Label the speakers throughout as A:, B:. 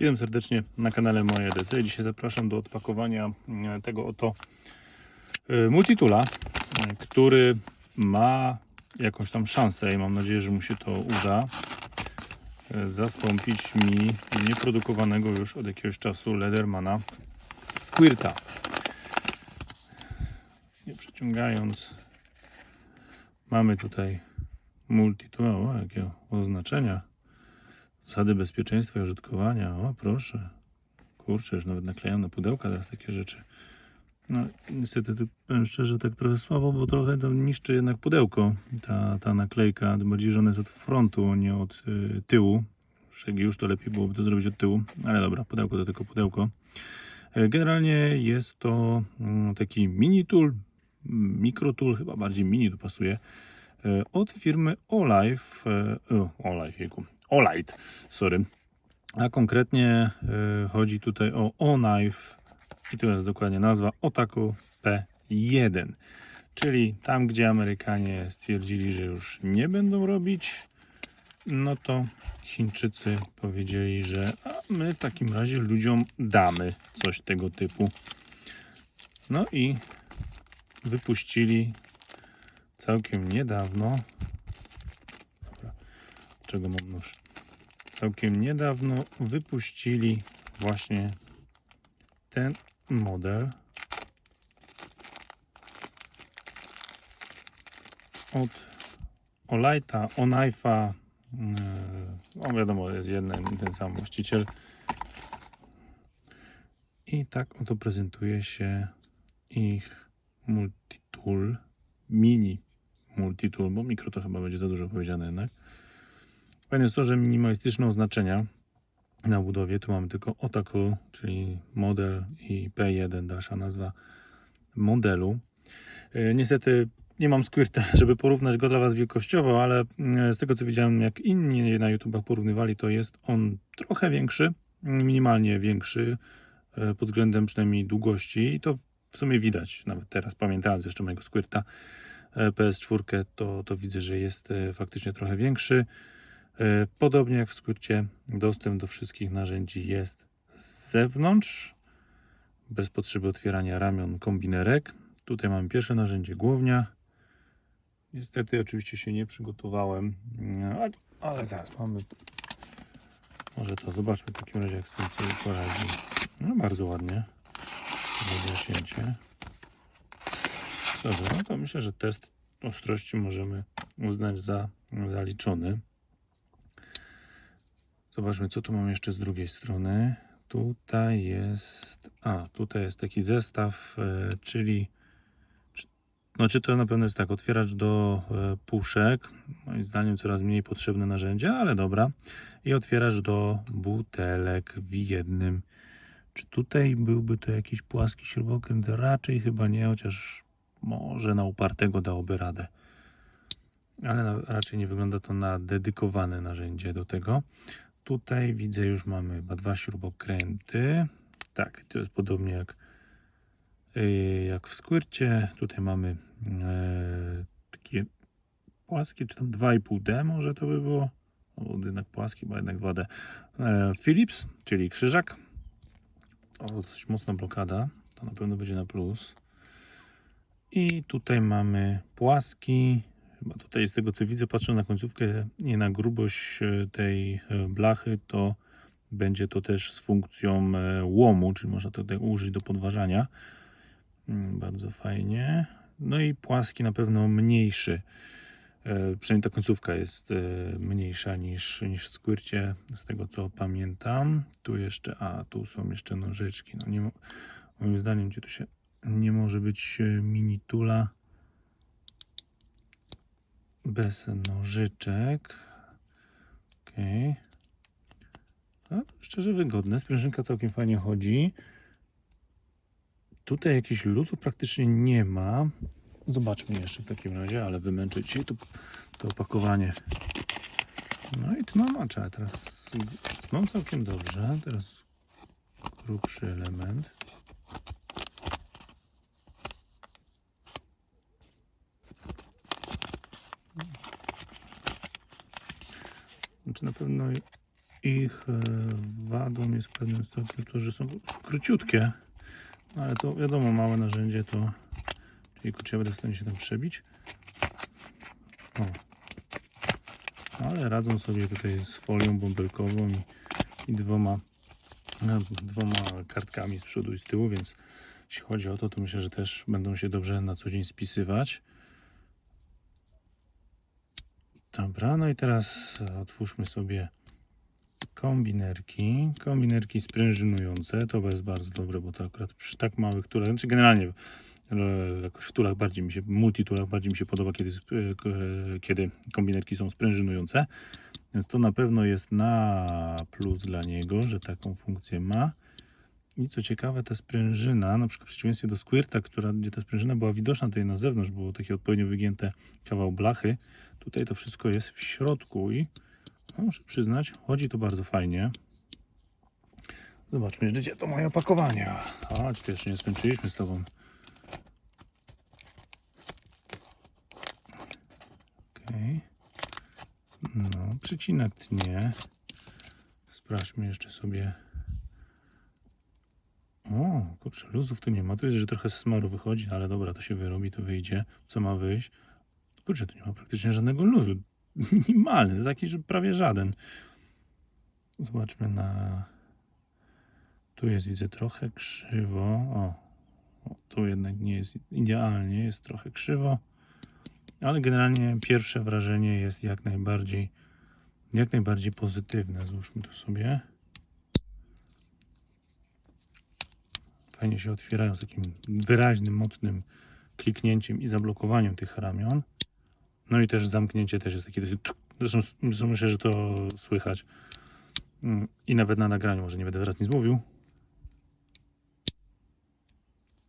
A: Witam serdecznie na kanale Moje DC. Dzisiaj zapraszam do odpakowania e, tego oto e, multitula, e, który ma jakąś tam szansę i mam nadzieję, że mu się to uda zastąpić mi nieprodukowanego już od jakiegoś czasu Ledermana Squirta. Nie przeciągając, mamy tutaj multitool, o, jakie oznaczenia. Zasady bezpieczeństwa i użytkowania. O, proszę. Kurczę, już nawet naklejam na pudełka teraz takie rzeczy. No, niestety, powiem szczerze, tak trochę słabo, bo trochę to niszczy jednak pudełko. Ta, ta naklejka, bardziej, że ona jest od frontu, nie od y, tyłu. Jak już to lepiej byłoby to zrobić od tyłu, ale dobra, pudełko to tylko pudełko. E, Generalnie jest to mm, taki mini tool, mikro tool, chyba bardziej mini tu pasuje, e, od firmy Olive, e, o, Olive, jejku, Olight, sorry. A konkretnie e, chodzi tutaj o Onive i to jest dokładnie nazwa Otaku P1. Czyli tam, gdzie Amerykanie stwierdzili, że już nie będą robić, no to Chińczycy powiedzieli, że my w takim razie ludziom damy coś tego typu. No i wypuścili całkiem niedawno. Dobra, czego mam nóż? Całkiem niedawno wypuścili właśnie ten model od Olighta, Onife'a. No wiadomo, jest jeden i ten sam właściciel. I tak oto prezentuje się ich multitool, mini multitool, bo mikro to chyba będzie za dużo powiedziane jednak. To, że minimalistyczne oznaczenia na budowie. Tu mamy tylko Otaku, czyli model i P1, dalsza nazwa modelu. E, Niestety nie mam Squirta, żeby porównać go dla Was wielkościowo, ale e, z tego co widziałem, jak inni na YouTubach porównywali, to jest on trochę większy, minimalnie większy e, pod względem przynajmniej długości i to w sumie widać, nawet teraz pamiętając jeszcze mojego Squirta e, PS4, to, to widzę, że jest faktycznie trochę większy. E, Podobnie jak w skrócie, dostęp do wszystkich narzędzi jest z zewnątrz, bez potrzeby otwierania ramion kombinerek. Tutaj mamy pierwsze narzędzie głownia. Niestety oczywiście się nie przygotowałem, no, ale, zaraz mamy. Może to zobaczmy w takim razie jak z tym sobie poradzi. No bardzo ładnie. Dosięcie. Dobrze, no to myślę, że test ostrości możemy uznać za zaliczony. Zobaczmy, co tu mam jeszcze z drugiej strony. Tutaj jest. A, tutaj jest taki zestaw, e, czyli. czy- Znaczy, to na pewno jest tak, otwieracz do e, puszek. Moim zdaniem coraz mniej potrzebne narzędzia, ale dobra. I otwieracz do butelek w jednym. Czy tutaj byłby to jakiś płaski śrubokręt? Raczej chyba nie, chociaż może na upartego dałoby radę. Ale raczej nie wygląda to na dedykowane narzędzie do tego. Tutaj widzę już mamy chyba dwa śrubokręty. Tak, to jest podobnie jak, yy, jak w Squircie. Tutaj mamy e, takie płaskie, czy tam 2,5D może to by było. O, jednak płaskie, bo jednak 2D. E, Philips, czyli krzyżak. O, dosyć mocna blokada. To na pewno będzie na plus. I tutaj mamy płaski. Chyba tutaj z tego co widzę, patrzę na końcówkę, nie na grubość e, tej e, blachy, to będzie to też z funkcją e, łomu, czyli można to tutaj użyć do podważania. Mm, Bardzo fajnie. No i płaski na pewno mniejszy. Przynajmniej ta końcówka jest mniejsza niż, niż w Squircie, z tego co pamiętam. Tu jeszcze, a tu są jeszcze nożyczki. No nie, mo- moim zdaniem gdzie tu się nie może być mini tula bez nożyczek. Okej. Okay. Szczerze wygodne. Sprężynka całkiem fajnie chodzi. Tutaj jakichś luzu praktycznie nie ma. Zobaczmy jeszcze w takim razie, ale wymęczę dzisiaj to, opakowanie. No i tłumacza. Teraz mam całkiem dobrze. Teraz grubszy element. Znaczy na pewno ich e, wadą jest w pewnym stopniu to, że są króciutkie. No, Ale to wiadomo, małe narzędzie to... Czyli kurczę, będę w stanie się tam przebić. O. Ale radzą sobie tutaj z folią bąbelkową i, i dwoma, e, dwoma kartkami z przodu i z tyłu, więc jeśli chodzi o to, to myślę, że też będą się dobrze na co dzień spisywać. Dobra, no i teraz otwórzmy sobie kombinerki. Kombinerki sprężynujące, to jest bardzo dobre, bo to akurat przy tak małych tulach, znaczy generalnie e, jakoś w tulach bardziej mi się, multitulach bardziej mi się podoba, kiedy, e, e, kiedy kombinerki są sprężynujące. Więc to na pewno jest na plus dla niego, że taką funkcję ma. I co ciekawe, ta sprężyna, na przykład w przeciwieństwie do Squirta, która, gdzie ta sprężyna była widoczna tutaj na zewnątrz, było takie odpowiednio wygięte kawał blachy, tutaj to wszystko jest w środku i no, muszę przyznać, chodzi to bardzo fajnie. Zobaczmy, gdzie to moje opakowanie. Chodź, to jeszcze nie skończyliśmy z tobą. Okej. No, przycinek tnie. Sprawdźmy jeszcze sobie. O, kurczę, luzów tu nie ma. Tu jest, że trochę smaru wychodzi, ale dobra, to się wyrobi, to wyjdzie. Co ma wyjść? Kurczę, tu nie ma praktycznie żadnego luzu. Minimalny, taki, że prawie żaden. Zobaczmy na... Tu jest, widzę, trochę krzywo. O, o tu jednak nie jest idealnie, jest trochę krzywo. Ale generalnie pierwsze wrażenie jest jak najbardziej, jak najbardziej pozytywne. Złóżmy to sobie. Fajnie się otwierają z takim wyraźnym, mocnym kliknięciem i zablokowaniem tych ramion. No i też zamknięcie też jest takie dosyć... Zresztą, zresztą myślę, że to słychać. Mm, I nawet na nagraniu, może nie będę teraz nic mówił.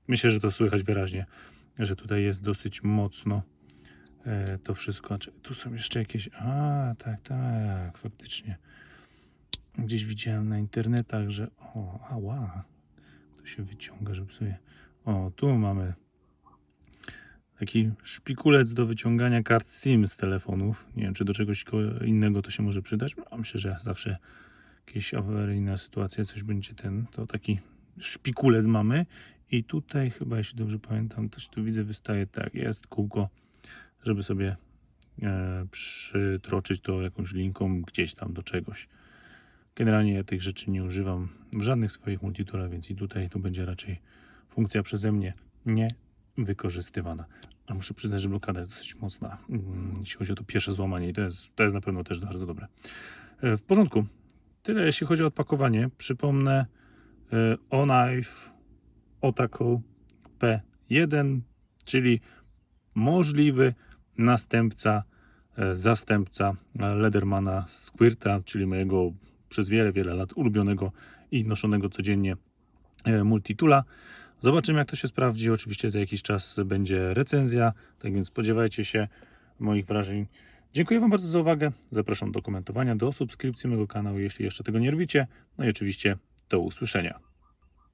A: Myślę, że to słychać wyraźnie, że tutaj jest dosyć mocno e, to wszystko. Tu są jeszcze jakieś... A, tak, tak, faktycznie. Gdzieś widziałem na internetach, że... O, ała. Się wyciąga, żeby sobie... O, tu mamy taki szpikulec do wyciągania kart SIM z telefonów. Nie wiem, czy do czegoś innego to się może przydać. No, myślę, że zawsze jakieś awaryjna sytuacja, coś będzie ten, to taki szpikulec mamy. I tutaj chyba, jeśli dobrze pamiętam, coś tu widzę wystaje, tak, jest kółko, żeby sobie e, przytroczyć to jakąś linką gdzieś tam do czegoś. Generalnie ja tych rzeczy nie używam w żadnych swoich multitoolach, więc i tutaj to będzie raczej funkcja przeze mnie nie wykorzystywana. Ale muszę przyznać, że blokada jest dosyć mocna, mm, jeśli chodzi o to pierwsze złamanie i to jest, to jest na pewno też bardzo dobre. E, W porządku. Tyle jeśli chodzi o odpakowanie. Przypomnę Onknife Otaku P1, czyli możliwy następca, e, zastępca Ledermana Squirta, czyli mojego przez wiele, wiele lat ulubionego i noszonego codziennie e, multitula. Zobaczymy, jak to się sprawdzi. Oczywiście za jakiś czas będzie recenzja, tak więc spodziewajcie się moich wrażeń. Dziękuję Wam bardzo za uwagę. Zapraszam do komentowania, do subskrypcji mojego kanału, jeśli jeszcze tego nie robicie. No i oczywiście do usłyszenia.